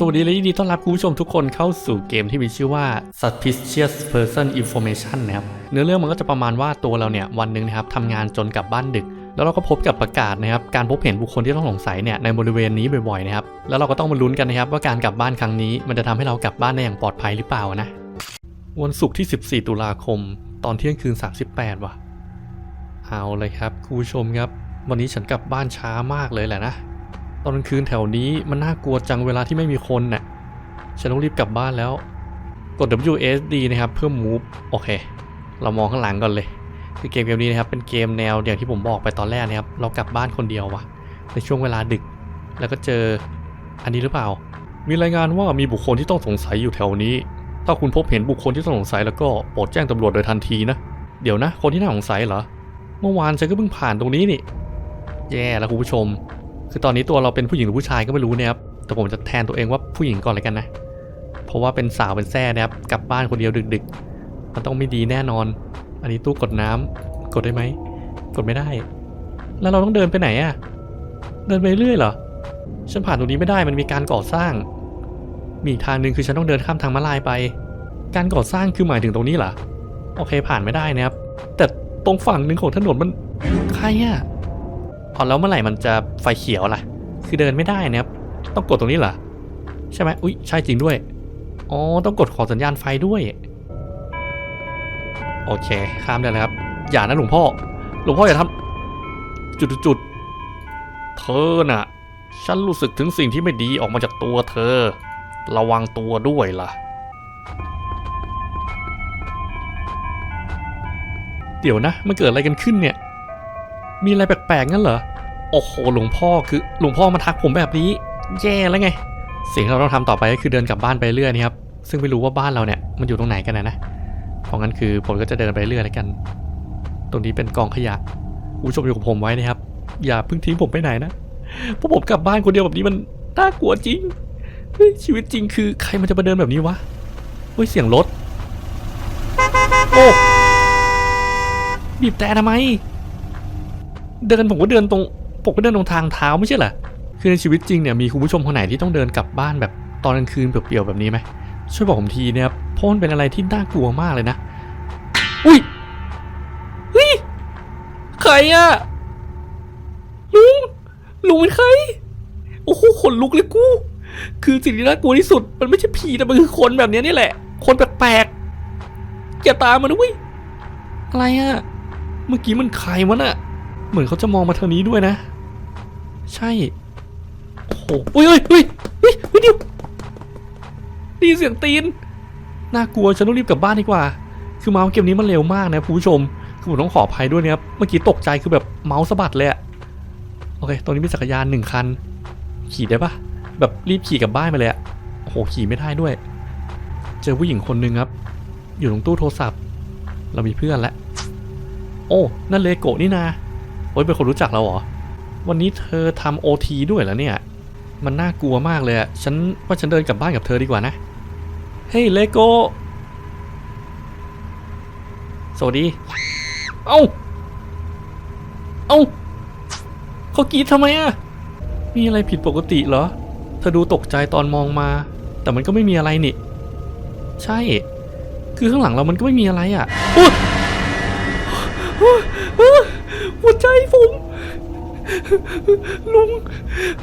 สวัสดีและยินดีต้อนรับคุณผู้ชมทุกคนเข้าสู่เกมที่มีชื่อว่า Suspicious Person Information นะครับ เนื้อเรื่องมันก็จะประมาณว่าตัวเราเนี่ยวันหนึ่งนะครับทำงานจนกลับบ้านดึก แล้วเราก็พบกับประกาศนะครับการพบเห็นบุคคลที่ต้องสงสัยเนี่ยในบริเวณนี้บ่อยๆนะครับ แล้วเราก็ต้องมาลุ้นกันนะครับว่าการกลับบ้านครั้งนี้ มันจะทำให้เรากลับบ้านได้อย่างปลอดภัยหรือเปล่านะ วันศุกร์ที่ 14 ตุลาคม ตอนเที่ยงคืน 38ว่ะ เอาเลยครับคุณผู้ชมครับ วันนี้ฉันกลับบ้านช้ามากเลยแหละนะ ตอนกลางคืนแถวนี้มันน่ากลัวจังเวลาที่ไม่มีคนน่ะ ฉันต้องรีบกลับบ้านแล้ว กด WSD นะครับเพื่อ move โอเค เรามองข้างหลังก่อนเลย คือเกมเกมนี้นะครับเป็นเกมแนวอย่างที่ผมบอกไปตอนแรกนะครับ เรากลับบ้านคนเดียววะในช่วงเวลาดึก แล้วก็เจออันนี้หรือเปล่า มีรายงานว่ามีบุคคลที่ต้องสงสัยอยู่แถวนี้ ถ้าคุณพบเห็นบุคคลที่ต้องสงสัยแล้วก็โปรดแจ้งตำรวจโดยทันทีนะ เดี๋ยวนะ คนที่น่าสงสัยเหรอ เมื่อวานฉันก็เพิ่งผ่านตรงนี้นี่ แย่แล้วคุณผู้ชม คือตอนนี้ตัวเราเป็นผู้หญิงหรือผู้ชายก็ไม่รู้นะครับ แต่ผมจะแทนตัวเองว่าผู้หญิงก่อนเลยกันนะ เพราะว่าเป็นสาวเป็นแซ่นะครับ กลับบ้านคนเดียวดึกๆ มันต้องไม่ดีแน่นอน อันนี้ตู้กดน้ำกดได้ไหม กดไม่ได้ แล้วเราต้องเดินไปไหนอะเดินไปเรื่อยเหรอ ฉันผ่านตรงนี้ไม่ได้ มันมีการก่อสร้าง มีทางหนึ่งคือฉันต้องเดินข้ามทางม้าลายไป การก่อสร้างคือหมายถึงตรงนี้เหรอ โอเคผ่านไม่ได้นะครับ แต่ตรงฝั่งหนึ่งของถนนมันใครอะ อ๋อแล้วเมื่อไหร่มันจะไฟเขียวล่ะ คือเดินไม่ได้นะครับ ต้องกดตรงนี้เหรอ ใช่ไหมอุ้ยใช่จริงด้วย อ๋อ ต้องกดขอสัญญาณไฟด้วย โอเค ข้ามได้แล้วครับ อย่านะหลวงพ่อ หลวงพ่ออย่าทำจุดจุดๆเธอน่ะ ฉันรู้สึกถึงสิ่งที่ไม่ดีออกมาจากตัวเธอ ระวังตัวด้วยล่ะ เดี๋ยวนะ มันเกิดอะไรกันขึ้นเนี่ย มีอะไรแปลกๆงั้นเหรอ โอ้โห หลวงพ่อคือหลวงพ่อมาทักผมแบบนี้ แย่แล้วไง สิ่งที่เราต้องทำต่อไปก็คือเดินกลับบ้านไปเรื่อยนะครับ ซึ่งไม่รู้ว่าบ้านเราเนี่ยมันอยู่ตรงไหนกันนะนะ เพราะงั้นคือผมก็จะเดินไปเรื่อยแล้วกัน ตรงนี้เป็นกองขยะผู้ชมอยู่กับผมไว้นะครับ อย่าเพิ่งทิ้งผมไปไหนนะ เพราะผมกลับบ้านคนเดียวแบบนี้มันน่ากลัวจริง ชีวิตจริงคือใครมันจะมาเดินแบบนี้วะเฮ้ยเสียงรถ โอ้บีบแต่ทำไม เดินผมก็เดินตรงผมก็เดินตรงทางเท้าไม่ใช่เหรอคือในชีวิตจริงเนี่ยมีคุณผู้ชมคนไหนที่ต้องเดินกลับบ้านแบบตอนกลางคืนเปลี่ยวๆแบบนี้ไหมช่วยบอกผมทีเนี่ยครับเพราะมันเป็นอะไรที่น่ากลัวมากเลยนะ อุ้ยเฮ้ยใครอะลุงลุงเป็นใครโอ้โหขนลุกเลยกู คือสิ่งที่น่ากลัวที่สุด มันไม่ใช่ผีแต่มันคือคนแบบนี้นี่แหละ คนแปลกๆอย่าตามมาด้วยอะไรอะเมื่อกี้มันใครวะน่ะ เหมือนเขาจะมองมาทางนี้ด้วยนะ ใช่โอ้โหอุ้ยอุ้ยอุ้ยอุ้ยอุ้ยเดี๋ยวได้ยินเสียงตีนน่ากลัวฉันต้องรีบกลับบ้านดีกว่า คือเมาส์เกมนี้มันเร็วมากนะคุณผู้ชม คือผมต้องขออภัยด้วยนะครับเมื่อกี้ตกใจคือแบบเมาส์สะบัดเลยอะโอเคตรงนี้มีจักรยานหนึ่งคัน ขี่ได้ปะแบบรีบขี่กลับบ้านไปเลยอะโอ้โหขี่ไม่ได้ด้วย เจอผู้หญิงคนหนึ่งครับ อยู่ตรงตู้โทรศัพท์ เรามีเพื่อนแล้วโอ้ นั่นเลโกะนี่นาโอ้ยเป็นคนรู้จักเราเหรอ วันนี้เธอทำโอทีด้วยเหรอเนี่ย มันน่ากลัวมากเลยอะฉันว่าฉันเดินกลับบ้านกับเธอดีกว่านะ เฮ้ยเลโก้ สวัสดี เอ้า เอ้าเขากรีดทำไมอะมีอะไรผิดปกติเหรอ เธอดูตกใจตอนมองมา แต่มันก็ไม่มีอะไรนี่ ใช่ คือข้างหลังเรามันก็ไม่มีอะไรอะอุ๊ ยหัวใจผมลุง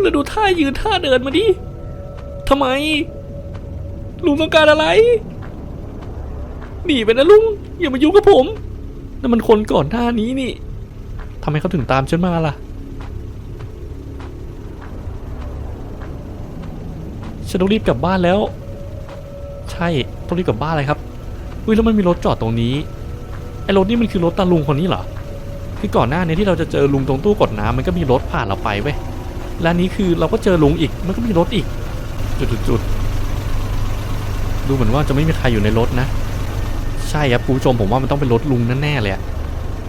แล้วดูท่ายืนท่าเดินมาดิทำไม ลุงต้องการอะไร หนีไปนะลุง อย่ามายุ่งกับผมนั่นมันคนก่อนหน้านี้นี่ทำไมเขาถึงตามฉันมาล่ะ ฉันต้องรีบกลับบ้านแล้ว ใช่ ต้องรีบกลับบ้านเลยครับอุ้ยแล้วมันมีรถจอดตรงนี้ ไอ้รถนี่มันคือรถตาลุงคนนี้เหรอ คือก่อนหน้านี้ที่เราจะเจอลุงตรงตู้กดน้ำมันก็มีรถผ่านเราไปเว้ย และนี้คือเราก็เจอลุงอีก มันก็มีรถอีก จุดๆดูเหมือนว่าจะไม่มีใครอยู่ในรถนะ ใช่ครับคุณผู้ชมผมว่ามันต้องเป็นรถลุงแน่ๆเลย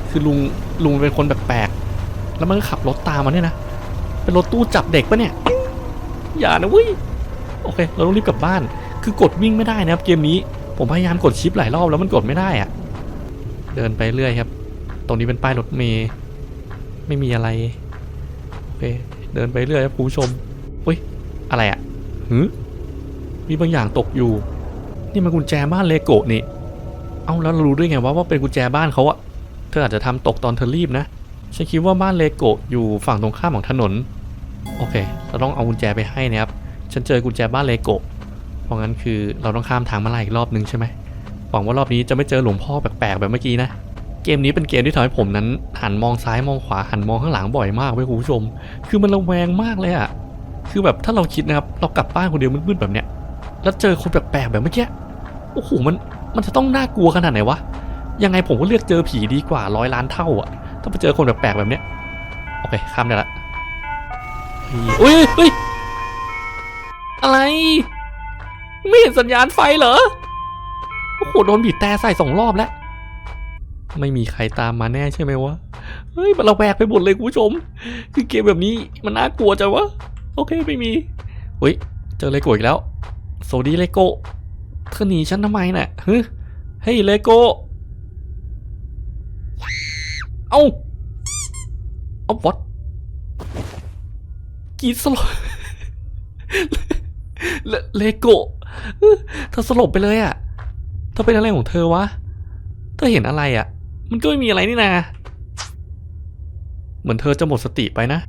คือลุงลุงเป็นคนแปลกๆ แล้วมันก็ขับรถตามมาเนี่ยนะ เป็นรถตู้จับเด็กปะเนี่ย อย่านะเว้ย โอเค เราต้องรีบกลับบ้าน คือกดวิ่งไม่ได้นะครับเกมนี้ ผมพยายามกดชิปหลายรอบแล้วมันกดไม่ได้อะเดินไปเรื่อยครับ ตรงนี้เป็นป้ายรถเมย์ไม่มีอะไรโอเคเดินไปเรื่อยครับคุณผู้ชมอุ้ยอะไรอะหือมีบางอย่างตกอยู่ นี่มันกุญแจบ้านเลโกะนี่ เอาแล้วเรารู้ได้ไงว่าว่าเป็นกุญแจบ้านเขาอะเธออาจจะทำตกตอนเธอรีบนะ ฉันคิดว่าบ้านเลโกะอยู่ฝั่งตรงข้ามของถนน โอเค เราต้องเอากุญแจไปให้นะครับ ฉันเจอกุญแจบ้านเลโกะ เพราะงั้นคือเราต้องข้ามทางมาลายอีกรอบนึงใช่ไหม หวังว่ารอบนี้จะไม่เจอหลวงพ่อแปลกๆแบบเมื่อกี้นะ เกมนี้เป็นเกมที่ทำให้ผมนั้น หันมองซ้ายมองขวาหันมองข้างหลังบ่อยมากเว้ยคุณผู้ชม คือมันระแวงมากเลยอะคือแบบถ้าเราคิดนะครับเรากลับบ้านคนเดียวมืดๆแบบเนี้ย แล้วเจอคนแปลกๆแบบเมื่อกี้โอ้โหมันมันจะต้องน่ากลัวขนาดไหนวะยังไงผมก็เลือกเจอผีดีกว่าร้อยล้านเท่าอะถ้าไปเจอคนแปลกๆแบบเนี้ยโอเคข้ามได้ละเฮ้ยเฮ้ยอะไร ไม่เห็นสัญญาณไฟเหรอโอ้โหโดนบีบแต่ใส่สองรอบแล้ว ไม่มีใครตามมาแน่ใช่ไหมวะ เฮ้ย มันระแวกไปหมดเลยคุณผู้ชม คือเกมแบบนี้มันน่ากลัวจังวะ โอเคไม่มี เฮ้ย เจอเลโก้อีกแล้วสวัสดีเลโก้เธอหนีฉันทำไมน่ะเฮ้ยเฮ้ยเลโก้ เอาเอาวัดกีดสลบเลเลโก้เธอสลบไปเลยอะ่ะเธอเป็นอะไรของเธอวะ เธอเห็นอะไรอะ่ะ มันก็ไม่มีอะไรนี่นา เหมือนเธอจะหมดสติไปนะ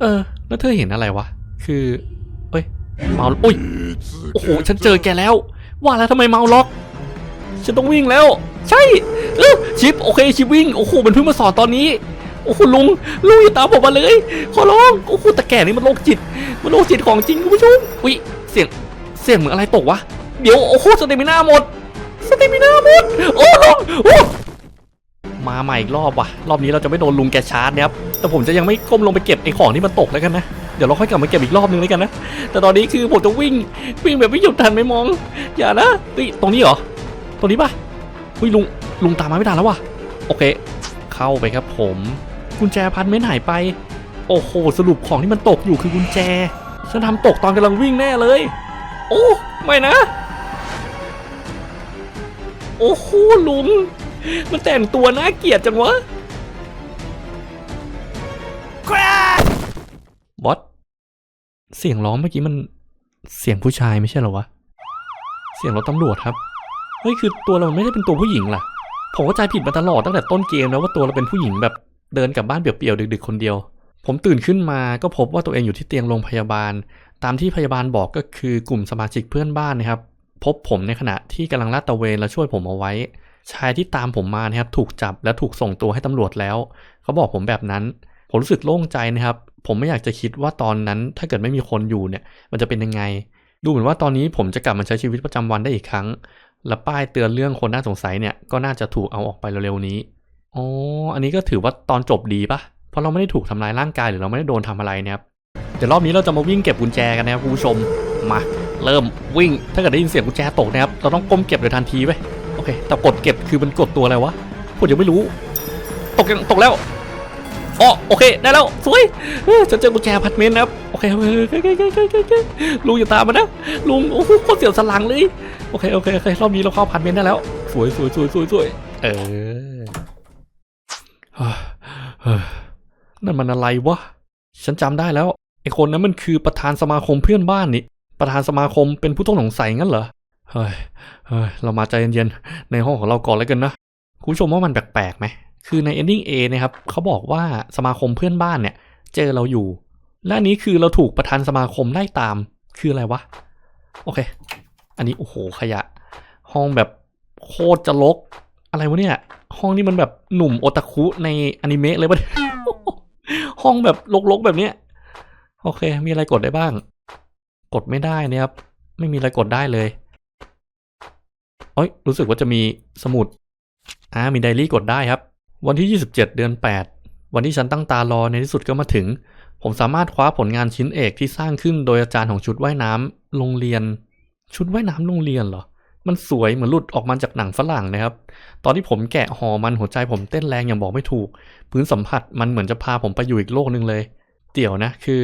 เออ แล้วเธอเห็นอะไรวะ คือ เอ้ย เมาอุ้ย โอ้โห ฉันเจอแกแล้ว ว่าแล้วทำไมเมาล็อก ฉันต้องวิ่งแล้ว ใช่เออชิป โอเค ชิปวิ่ง โอ้โห มันเพิ่งมาสอนตอนนี้ โอ้โห ลุง ลุงอย่าตามผมมาเลย ขอร้อง โอ้โห แต่แก่นี่มันโรคจิต มันโรคจิตของจริงคุณผู้ชม อุ้ย เสียง เสียงเหมือนอะไรตกวะ เดี๋ยว โอ้โห สเตมิน่าหมด สเตมิน่าหมด โอ้ลุงโอ้ มาใหม่อีกรอบว่ะ รอบนี้เราจะไม่โดนลุงแกชาร์จนะครับ แต่ผมจะยังไม่ก้มลงไปเก็บไอ้ของที่มันตกแล้วกันนะ เดี๋ยวเราค่อยกลับมาเก็บอีกรอบนึงแล้วกันนะ แต่ตอนนี้คือผมจะวิ่งวิ่งแบบไม่หยุดทันไม่มอง อย่านะเฮ้ยตรงนี้เหรอ ตรงนี้ปะเฮ้ยลุงลุงตามมาไม่ทันแล้วว่ะ โอเค เข้าไปครับผม กุญแจพันเม้นหายไป โอ้โหสรุปของที่มันตกอยู่คือกุญแจ ฉันทำตกตอนกำลังวิ่งแน่เลย โอ้ ไม่นะ โอ้โหลุง มันแต่งตัวน่าเกลียดจังวะบอสเสียงร้องเมื่อกี้มันเสียงผู้ชายไม่ใช่เหรอวะ เสียงรถตำรวจครับ เฮ้ยคือตัวเราไม่ได้เป็นตัวผู้หญิงล่ะ ผมก็ใจผิดมาตลอดตั้งแต่ต้นเกมแล้วว่าตัวเราเป็นผู้หญิงแบบเดินกลับบ้านเปลี่ยวๆดึกๆคนเดียว ผมตื่นขึ้นมาก็พบว่าตัวเองอยู่ที่เตียงโรงพยาบาล ตามที่พยาบาลบอกก็คือกลุ่มสมาชิกเพื่อนบ้านนะครับ พบผมในขณะที่กำลังลาดตระเวนและช่วยผมเอาไว้ ชายที่ตามผมมานะครับถูกจับและถูกส่งตัวให้ตำรวจแล้ว เขาบอกผมแบบนั้น ผมรู้สึกโล่งใจนะครับ ผมไม่อยากจะคิดว่าตอนนั้นถ้าเกิดไม่มีคนอยู่เนี่ย มันจะเป็นยังไง ดูเหมือนว่าตอนนี้ผมจะกลับมาใช้ชีวิตประจำวันได้อีกครั้ง และป้ายเตือนเรื่องคนน่าสงสัยเนี่ยก็น่าจะถูกเอาออกไปเร็วๆนี้อ๋ออันนี้ก็ถือว่าตอนจบดีปะเพราะเราไม่ได้ถูกทำร้ายร่างกายหรือเราไม่ได้โดนทำอะไรนะครับเดี๋ยวรอบนี้เราจะมาวิ่งเก็บกุญแจกันนะครับคุณผู้ชมมา เริ่มวิ่งถ้าเกิดได้ยินเสียงกุญแจตกนะครับเราต้องก้มเก็บโดยทันทีไป โอเค แต่กดเก็บคือมันกดตัวอะไรวะผมยังไม่รู้ ตกยังตกแล้วอ๋อโอเค ได้แล้ว สวยฉันเจอกุญแจพาร์ตเมนนะครับโอเคโอเคลุงอย่าตามมานะ ลุง โอ้โหโคตรเสียวสลังเลย โอเค โอเคโอเครอบนี้เราเข้าพาร์ตเมนได้แล้ว สวยสวยสวยสวยสวยเออเฮ้ยเฮ้ยนั่นมันอะไรวะ ฉันจำได้แล้ว ไอคนนั้นมันคือประธานสมาคมเพื่อนบ้านนี่ ประธานสมาคมเป็นผู้ต้องสงสัยงั้นเหรอ เฮ้ยเฮ้ยเรามาใจเย็นๆ ในห้องของเราก่อนแล้วกันนะ คุณผู้ชมว่ามันแปลกๆไหม คือใน ending A นะครับเขาบอกว่าสมาคมเพื่อนบ้านเนี่ย เจอเราอยู่ และนี้คือเราถูกประธานสมาคมไล่ตาม คืออะไรวะ โอเค อันนี้โอ้โหขยะ ห้องแบบโคตรจะรกอะไรวะเนี่ย ห้องนี้มันแบบหนุ่มโอตาคุในอนิเมะเลยปะห้องแบบรกๆแบบเนี้ย โอเค มีอะไรกดได้บ้าง กดไม่ได้นะครับ ไม่มีอะไรกดได้เลย เอ้ยรู้สึกว่าจะมีสมุดอ่ามีไดรี่กดได้ครับ วันที่ 27 เดือน 8 วันที่ฉันตั้งตารอในที่สุดก็มาถึง ผมสามารถคว้าผลงานชิ้นเอกที่สร้างขึ้นโดยอาจารย์ของชุดว่ายน้ำโรงเรียน ชุดว่ายน้ำโรงเรียนเหรอ มันสวยเหมือนหลุดออกมาจากหนังฝรั่งนะครับ ตอนที่ผมแกะห่อมันหัวใจผมเต้นแรงอย่างบอกไม่ถูก พื้นสัมผัสมันเหมือนจะพาผมไปอยู่อีกโลกหนึ่งเลย เดี๋ยวนะคือ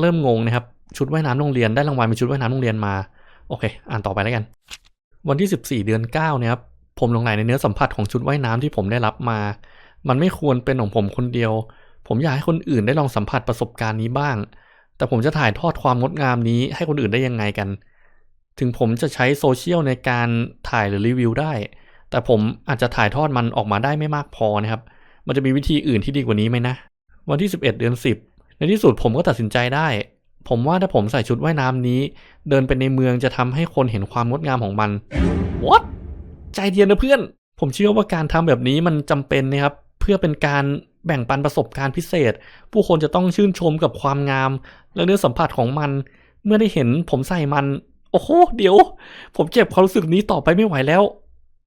เริ่มงงนะครับชุดว่ายน้ำโรงเรียนได้รางวัลเป็นชุดว่ายน้ำโรงเรียนมา โอเค อ่านต่อไปแล้วกัน วันที่ 14 เดือน9เนี่ยครับผมลงไหลในเนื้อสัมผัสของชุดว่ายน้ำที่ผมได้รับมา มันไม่ควรเป็นของผมคนเดียว ผมอยากให้คนอื่นได้ลองสัมผัสประสบการณ์นี้บ้าง แต่ผมจะถ่ายทอดความงดงามนี้ให้คนอื่นได้ยังไงกัน ถึงผมจะใช้โซเชียลในการถ่ายหรือรีวิวได้ แต่ผมอาจจะถ่ายทอดมันออกมาได้ไม่มากพอนะครับ มันจะมีวิธีอื่นที่ดีกว่านี้ไหมนะ วันที่ 11 เดือน 10 ในที่สุดผมก็ตัดสินใจได้ ผมว่าถ้าผมใส่ชุดว่ายน้ำนี้ เดินไปในเมืองจะทำให้คนเห็นความงดงามของมัน What ใจเย็นนะเพื่อน ผมเชื่อว่าการทำแบบนี้มันจำเป็นนะครับ เพื่อเป็นการแบ่งปันประสบการณ์พิเศษ ผู้คนจะต้องชื่นชมกับความงาม และเนื้อสัมผัสของมัน เมื่อได้เห็นผมใส่มัน โอ้โห เดี๋ยว ผมเจ็บความรู้สึกนี้ต่อไปไม่ไหวแล้ว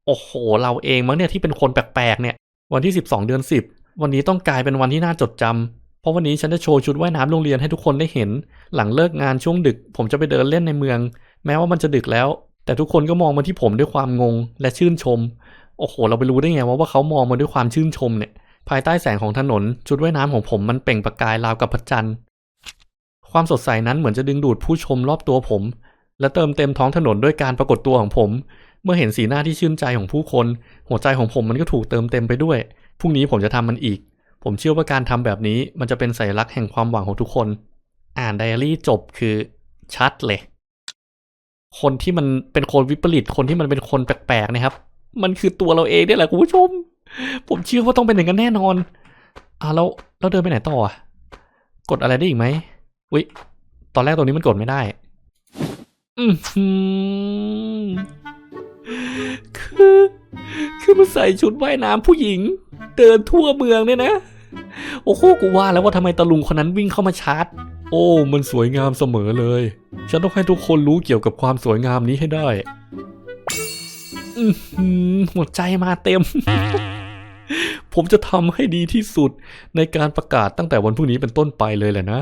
โอ้โห เราเองมั้งเนี่ยที่เป็นคนแปลกๆเนี่ย วันที่ 12 เดือน 10 วันนี้ต้องกลายเป็นวันที่น่าจดจำ เพราะวันนี้ฉันจะโชว์ชุดว่ายน้ำโรงเรียนให้ทุกคนได้เห็น หลังเลิกงานช่วงดึก ผมจะไปเดินเล่นในเมือง แม้ว่ามันจะดึกแล้ว แต่ทุกคนก็มองมาที่ผมด้วยความงงและชื่นชม โอ้โห เราไปรู้ได้ไงว่าว่าเขามองมาด้วยความชื่นชมเนี่ย ภายใต้แสงของถนน ชุดว่ายน้ำของผมมันเปล่งประกายราวกับพระจันทร์ ความสดใสนั้นเหมือนจะดึงดูดผู้ชมรอบตัวผม และเติมเต็มท้องถนนด้วยการปรากฏตัวของผม เมื่อเห็นสีหน้าที่ชื่นใจของผู้คน หัวใจของผมมันก็ถูกเติมเต็มไปด้วย พรุ่งนี้ผมจะทำมันอีก ผมเชื่อว่าการทำแบบนี้มันจะเป็นสัญลักษณ์แห่งความหวังของทุกคน อ่านไดอารี่จบคือชัดเลย คนที่มันเป็นคนวิปริตคนที่มันเป็นคนแปลกๆนะครับ มันคือตัวเราเองนี่แหละคุณผู้ชม ผมเชื่อว่าต้องเป็นอย่างนั้นแน่นอนอ่าแล้วเราเดินไปไหนต่ออะกดอะไรได้อีกไหมวิตอนแรกตรงนี้มันกดไม่ได้อือหือคือ คือมันใส่ชุดว่ายน้ำผู้หญิง เดินทั่วเมืองเนี่ยนะ โอ้โหกูว่าแล้วว่าทำไมตะลุงคนนั้นวิ่งเข้ามาชาร์จ โอ้ มันสวยงามเสมอเลย ฉันต้องให้ทุกคนรู้เกี่ยวกับความสวยงามนี้ให้ได้หัวใจมาเต็ม ผมจะทำให้ดีที่สุดในการประกาศตั้งแต่วันพรุ่งนี้เป็นต้นไปเลยแหละนะ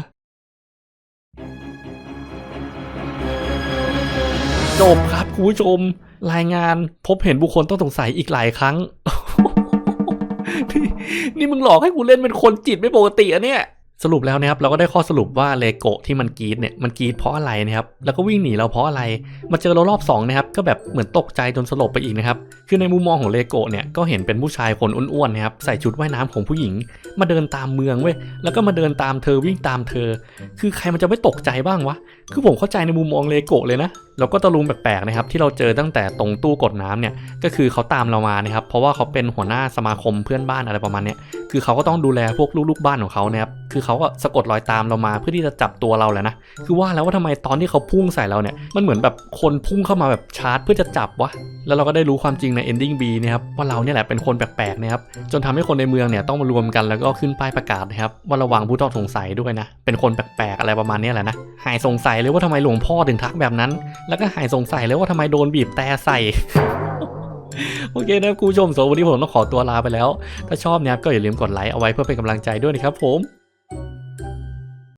จบครับคุณผู้ชมรายงานพบเห็นบุคคลต้องสงสัยอีกหลายครั้ง นี่นี่มึงหลอกให้กูเล่นเป็นคนจิตไม่ปกติอะเนี่ยสรุปแล้วนะครับเราก็ได้ข้อสรุปว่าเลโกะที่มันกรีดเนี่ยมันกรีดเพราะอะไรนะครับแล้วก็วิ่งหนีเราเพราะอะไร มาเจอเรารอบสองนะครับก็แบบเหมือนตกใจจนสลบไปอีกนะครับคือในมุมมองของเลโกะเนี่ยก็เห็นเป็นผู้ชายคนอ้วนๆนะครับใส่ชุดว่ายน้ำของผู้หญิง มาเดินตามเมืองเว้ยแล้วก็มาเดินตามเธอวิ่งตามเธอ คือใครมันจะไม่ตกใจบ้างวะคือผมเข้าใจในมุมมองเลโกะเลยนะ แล้วก็ตะลุงแปลกๆนะครับที่เราเจอตั้งแต่ตรงตู้กดน้ำเนี่ยก็คือเขาตามเรามานะครับเพราะว่าเขาเป็นหัวหน้าสมาคมเพื่อนบ้านอะไรประมาณเนี้ยคือเขาก็ต้องดูแลพวกลูกๆบ้านของเขานะครับคือเขาก็สะกดรอยตามเรามาเพื่อที่จะจับตัวเราแหละนะคือว่าแล้วว่าทำไมตอนที่เขาพุ่งใส่เราเนี่ยมันเหมือนแบบคนพุ่งเข้ามาแบบชาร์จ เพื่อจะจับวะแล้วเราก็ได้รู้ความจริงใน ending B นะครับว่าเราเนี่ยแหละเป็นคนแปลกๆนะครับจนทำให้คนในเมืองเนี่ยต้องมารวมกันแล้วก็ขึ้นป้ายประกาศนะครับว่าระวังผู้ต้องสงสัยด้วยนะเป็นคนแปลกๆอะไรประมาณนี้แหละนะหายสงสัยเลยว่าทำไมหลวงพ่อถึงทักแบบนั้นแล้วก็หายสงสัยเลยว่าทำไมโดนบีบแต่ใส่โอเคนะคุณผู้ชมสำหรับวันนี้ผมต้องขอตัวลาไปแล้ว ถ้าชอบเนี่ยก็อย่าลืมกดไลค์เอาไว้เพื่อเป็นกำลังใจด้วยนะครับผม